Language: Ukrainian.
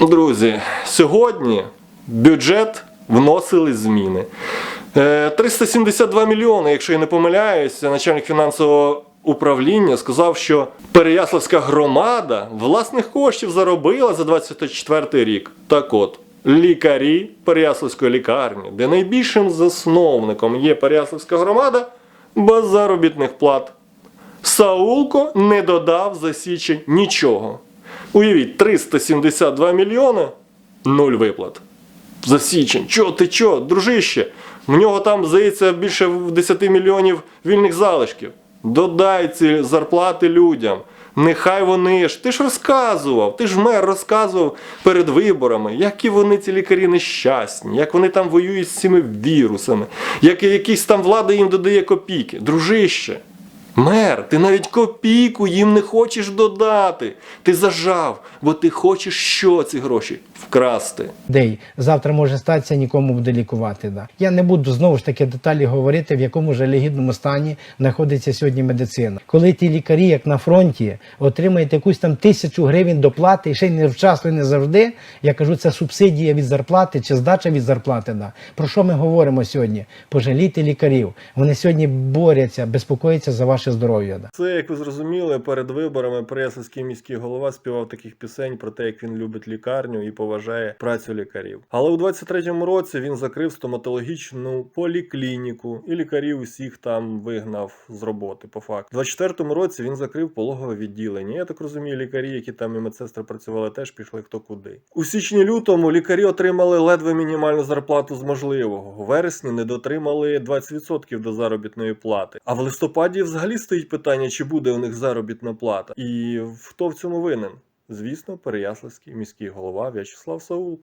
Друзі, сьогодні бюджет вносили зміни. Е, 372 мільйони, якщо я не помиляюся, начальник фінансового управління сказав, що Переяславська громада власних коштів заробила за 24 рік. Так от, лікарі Переяславської лікарні, де найбільшим засновником є Переяславська громада, без заробітних плат. Саулко не додав за січень нічого. Уявіть, 372 мільйони нуль виплат. За січень. Чо, ти чо, дружище? В нього там, здається, більше 10 мільйонів вільних залишків. Додай ці зарплати людям. Нехай вони ж. Ти ж розказував, ти ж мер розказував перед виборами, які вони ці лікарі нещасні, як вони там воюють з цими вірусами, як якісь там влада їм додає копійки. Дружище, Мер, ти навіть копійку їм не хочеш додати. Ти зажав, бо ти хочеш що ці гроші? Вкрасти. людей завтра може статися, нікому буде лікувати. Да. Я не буду знову ж таки деталі говорити, в якому жалюгідному стані знаходиться сьогодні медицина. Коли ті лікарі, як на фронті, отримають якусь там тисячу гривень доплати, і ще не вчасно не завжди. Я кажу, це субсидія від зарплати чи здача від зарплати. Да. Про що ми говоримо сьогодні? Пожалійте лікарів. Вони сьогодні борються, безпокояться за ваше здоров'я. Да. Це, як ви зрозуміли, перед виборами Преяславський міський голова співав таких пісень про те, як він любить лікарню і поважає працю лікарів. Але у 23-му році він закрив стоматологічну поліклініку і лікарів усіх там вигнав з роботи. По факту, у 24-му році він закрив пологове відділення. Я так розумію, лікарі, які там і медсестри працювали, теж пішли хто куди. У січні-лютому лікарі отримали ледве мінімальну зарплату з можливого. У вересні не дотримали 20% до заробітної плати. А в листопаді взагалі стоїть питання, чи буде у них заробітна плата. І хто в цьому винен? Звісно, Переяславський міський голова В'ячеслав Саул.